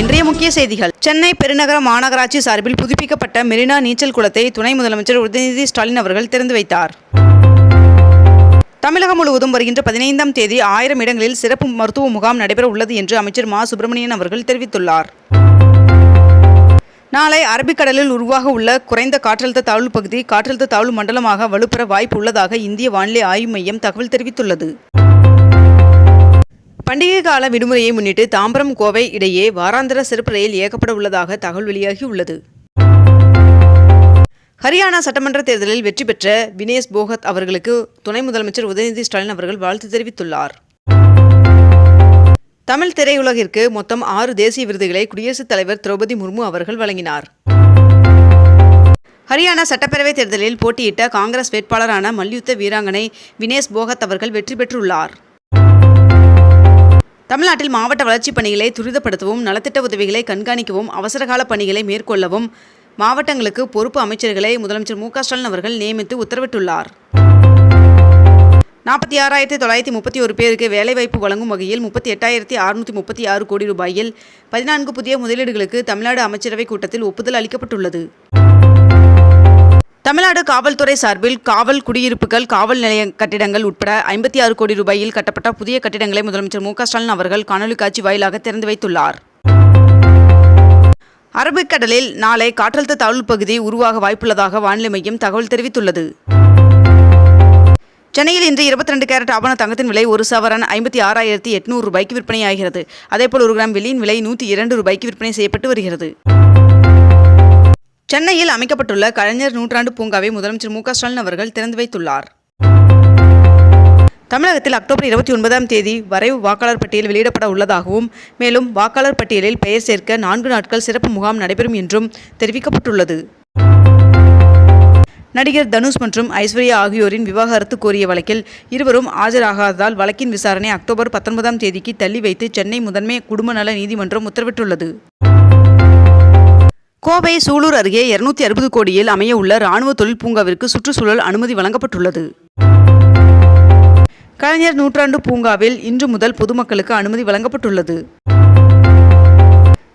இன்றைய முக்கிய செய்திகள். சென்னை பெருநகர மாநகராட்சி சார்பில் புதுப்பிக்கப்பட்ட மெரினா நீச்சல் குளத்தை துணை முதலமைச்சர் உதயநிதி ஸ்டாலின் அவர்கள் திறந்து வைத்தார். தமிழகம் முழுவதும் வருகின்ற பதினைந்தாம் தேதி ஆயிரம் இடங்களில் சிறப்பு மருத்துவ முகாம் நடைபெற உள்ளது என்று அமைச்சர் மா. சுப்பிரமணியன் அவர்கள் தெரிவித்துள்ளார். நாளை அரபிக்கடலில் உருவாக உள்ள குறைந்த காற்றழுத்த தாழ்வு பகுதி காற்றழுத்த தாழ்வு மண்டலமாக வலுப்பெற வாய்ப்பு உள்ளதாக இந்திய வானிலை ஆய்வு மையம் தகவல் தெரிவித்துள்ளது. பண்டிகை கால விடுமுறையை முன்னிட்டு தாம்பரம் கோவை இடையே வாராந்திர சிறப்பு ரயில் இயக்கப்பட உள்ளதாக தகவல் வெளியாகியுள்ளது ஹரியானா சட்டமன்ற தேர்தலில் வெற்றி பெற்ற வினேஷ் போகத் அவர்களுக்கு துணை முதலமைச்சர் உதயநிதி ஸ்டாலின் அவர்கள் வாழ்த்து தெரிவித்துள்ளார். தமிழ் திரையுலகிற்கு மொத்தம் ஆறு தேசிய விருதுகளை குடியரசுத் தலைவர் திரௌபதி முர்மு அவர்கள் வழங்கினார். ஹரியானா சட்டப்பேரவைத் தேர்தலில் போட்டியிட்ட காங்கிரஸ் வேட்பாளரான மல்யுத்த வீராங்கனை வினேஷ் போகத் அவர்கள் வெற்றி பெற்றுள்ளார். தமிழ்நாட்டில் மாவட்ட வளர்ச்சிப் பணிகளை துரிதப்படுத்தவும் நலத்திட்ட உதவிகளை கண்காணிக்கவும் அவசரகால பணிகளை மேற்கொள்ளவும் மாவட்டங்களுக்கு பொறுப்பு அமைச்சர்களை முதலமைச்சர் மு ஸ்டாலின் அவர்கள் நியமித்து உத்தரவிட்டுள்ளார். நாற்பத்தி ஆறாயிரத்தி தொள்ளாயிரத்தி முப்பத்தி ஒரு பேருக்கு வேலைவாய்ப்பு வழங்கும் வகையில் முப்பத்தி எட்டாயிரத்தி அறுநூற்றி முப்பத்தி ஆறு கோடி ரூபாயில் பதினான்கு புதிய முதலீடுகளுக்கு தமிழ்நாடு அமைச்சரவைக் கூட்டத்தில் ஒப்புதல் அளிக்கப்பட்டுள்ளது. தமிழ்நாடு காவல்துறை சார்பில் காவல் குடியிருப்புகள் காவல் நிலைய கட்டிடங்கள் உட்பட ஐம்பத்தி ஆறு கோடி ரூபாயில் கட்டப்பட்ட புதிய கட்டிடங்களை முதலமைச்சர் மு ஸ்டாலின் அவர்கள் காணொலி காட்சி வாயிலாக திறந்து வைத்துள்ளார். அரபிக்கடலில் நாளை காற்றழுத்த தாழ்வு பகுதி உருவாக வாய்ப்புள்ளதாக வானிலை மையம் தகவல் தெரிவித்துள்ளது. சென்னையில் இன்று இருபத்தி ரெண்டு கேரட் ஆபண தங்கத்தின் விலை ஒரு சவரன் ஐம்பத்தி ஆறாயிரத்தி எட்நூறு ரூபாய்க்கு விற்பனையாகிறது. அதேபோல் ஒரு கிராம் வெள்ளியின் விலை நூற்றி இரண்டு ரூபாய்க்கு விற்பனை செய்யப்பட்டு வருகிறது. சென்னையில் அமைக்கப்பட்டுள்ள கலைஞர் நூற்றாண்டு பூங்காவை முதலமைச்சர் மு ஸ்டாலின் அவர்கள் திறந்து வைத்துள்ளார். தமிழகத்தில் அக்டோபர் இருபத்தி ஒன்பதாம் தேதி வரைவு வாக்காளர் பட்டியல் வெளியிடப்பட உள்ளதாகவும் மேலும் வாக்காளர் பட்டியலில் பெயர் சேர்க்க நான்கு நாட்கள் சிறப்பு முகாம் நடைபெறும் என்றும் தெரிவிக்கப்பட்டுள்ளது. நடிகர் தனுஷ் மற்றும் ஐஸ்வர்யா ஆகியோரின் விவாகரத்து கோரிய வழக்கில் இருவரும் ஆஜராகாததால் வழக்கின் விசாரணை அக்டோபர் பத்தொன்பதாம் தேதிக்கு தள்ளி வைத்து சென்னை முதன்மை குடும்ப நல நீதிமன்றம் உத்தரவிட்டுள்ளது. கோவை சூலூர் அருகே இருநூத்தி அறுபது கோடியில் அமைய உள்ள ராணுவ தொழில் பூங்காவிற்கு சுற்றுச்சூழல் அனுமதி வழங்கப்பட்டுள்ளது. கலைஞர் நூற்றாண்டு பூங்காவில் இன்று முதல் பொதுமக்களுக்கு அனுமதி வழங்கப்பட்டுள்ளது.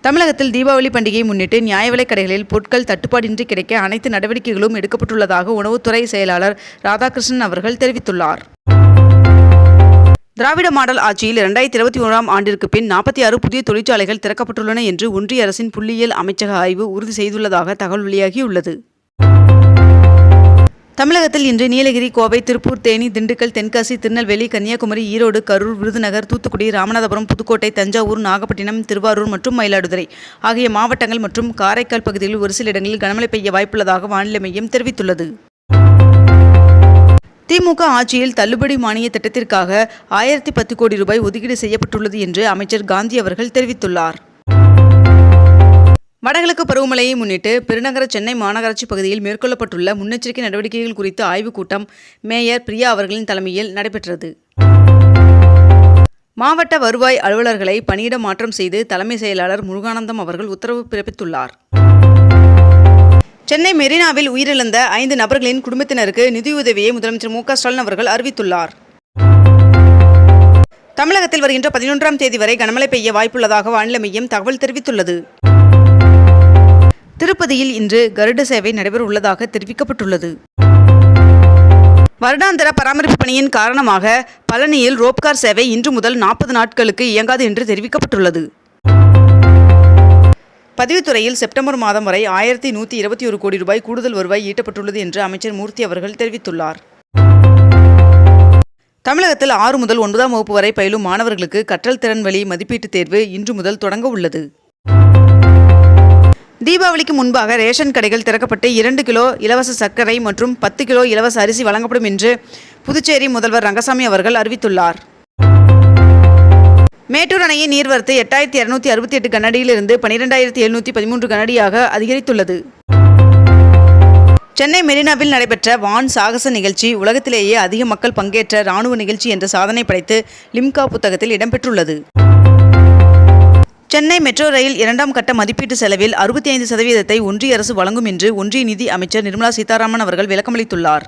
தமிழகத்தில் தீபாவளி பண்டிகையை முன்னிட்டு நியாய விலைக் கடைகளில் பொருட்கள் தட்டுப்பாடின்றி கிடைக்க அனைத்து நடவடிக்கைகளும் எடுக்கப்பட்டுள்ளதாக உணவுத்துறை செயலாளர் ராதாகிருஷ்ணன் அவர்கள் தெரிவித்துள்ளார். திராவிட மாடல் ஆட்சியில் இரண்டாயிரத்தி இருபத்தி ஒன்றாம் ஆண்டிற்கு பின் நாற்பத்தி ஆறு புதிய தொழிற்சாலைகள் திறக்கப்பட்டுள்ளன என்று ஒன்றிய அரசின் புள்ளியியல் அமைச்சக ஆய்வு உறுதி செய்துள்ளதாக தகவல் வெளியாகியுள்ளது. தமிழகத்தில் இன்று நீலகிரி கோவை திருப்பூர் தேனி திண்டுக்கல் தென்காசி திருநெல்வேலி கன்னியாகுமரி ஈரோடு கரூர் விருதுநகர் தூத்துக்குடி ராமநாதபுரம் புதுக்கோட்டை தஞ்சாவூர் நாகப்பட்டினம் திருவாரூர் மற்றும் மயிலாடுதுறை ஆகிய மாவட்டங்கள் மற்றும் காரைக்கால் பகுதிகளில் ஒரு சில இடங்களில் கனமழை பெய்ய வாய்ப்புள்ளதாக வானிலை மையம் தெரிவித்துள்ளது. திமுக ஆட்சியில் தள்ளுபடி மானிய திட்டத்திற்காக ஆயிரத்தி பத்து கோடி ரூபாய் ஒதுக்கீடு செய்யப்பட்டுள்ளது என்று அமைச்சர் காந்தி அவர்கள் தெரிவித்துள்ளார். வடகிழக்கு பருவமழையை முன்னிட்டு பெருநகர சென்னை மாநகராட்சி பகுதியில் மேற்கொள்ளப்பட்டுள்ள முன்னெச்சரிக்கை நடவடிக்கைகள் குறித்த ஆய்வுக் கூட்டம் மேயர் பிரியா அவர்களின் தலைமையில் நடைபெற்றது. மாவட்ட வருவாய் அலுவலர்களை பணியிட மாற்றம் செய்து தலைமை செயலாளர் முருகானந்தம் அவர்கள் உத்தரவு பிறப்பித்துள்ளார். சென்னை மெரினாவில் உயிரிழந்த ஐந்து நபர்களின் குடும்பத்தினருக்கு நிதியுதவியை முதலமைச்சர் மு க ஸ்டாலின் அவர்கள் அறிவித்துள்ளார். தமிழகத்தில் வருகின்ற பதினொன்றாம் தேதி வரை கனமழை பெய்ய வாய்ப்புள்ளதாக வானிலை மையம் தகவல் தெரிவித்துள்ளது. திருப்பதியில் இன்று கருட சேவை நடைபெற உள்ளதாக தெரிவிக்கப்பட்டுள்ளது. வருடாந்திர பராமரிப்பு பணியின் காரணமாக பழனியில் ரோப்கார் சேவை இன்று முதல் நாற்பது நாட்களுக்கு இயங்காது என்று தெரிவிக்கப்பட்டுள்ளது. பதிவுத்துறையில் செப்டம்பர் மாதம் வரை ஆயிரத்தி நூற்றி இருபத்தி ஒரு கோடி ரூபாய் கூடுதல் வருவாய் ஈட்டப்பட்டுள்ளது என்று அமைச்சர் மூர்த்தி அவர்கள் தெரிவித்துள்ளார். தமிழகத்தில் ஆறு முதல் ஒன்பதாம் வகுப்பு வரை பயிலும் மாணவர்களுக்கு கற்றல் திறன் வழி மதிப்பீட்டுத் தேர்வு இன்று முதல் தொடங்க உள்ளது. தீபாவளிக்கு முன்பாக ரேஷன் கடைகள் திறக்கப்பட்டு இரண்டு கிலோ இலவச சர்க்கரை மற்றும் பத்து கிலோ இலவச அரிசி வழங்கப்படும் என்று புதுச்சேரி முதல்வர் ரங்கசாமி அவர்கள் அறிவித்துள்ளார். மேட்டூர் அணையின் நீர்வரத்து எட்டாயிரத்தி இரநூத்தி அறுபத்தி எட்டு கனடியிலிருந்து பனிரெண்டாயிரத்தி எழுநூற்றி பதிமூன்று கனடியாக அதிகரித்துள்ளது. சென்னை மெரினாவில் நடைபெற்ற வான் சாகச நிகழ்ச்சி உலகத்திலேயே அதிக மக்கள் பங்கேற்ற ராணுவ நிகழ்ச்சி என்ற சாதனை படைத்து லிம்கா புத்தகத்தில் இடம்பெற்றுள்ளது. சென்னை மெட்ரோ ரயில் இரண்டாம் கட்ட மதிப்பீட்டு செலவில் அறுபத்தி ஐந்து சதவீதத்தை ஒன்றிய அரசு வழங்கும் என்று ஒன்றிய நிதி அமைச்சர் நிர்மலா சீதாராமன் அவர்கள் விளக்கமளித்துள்ளார்.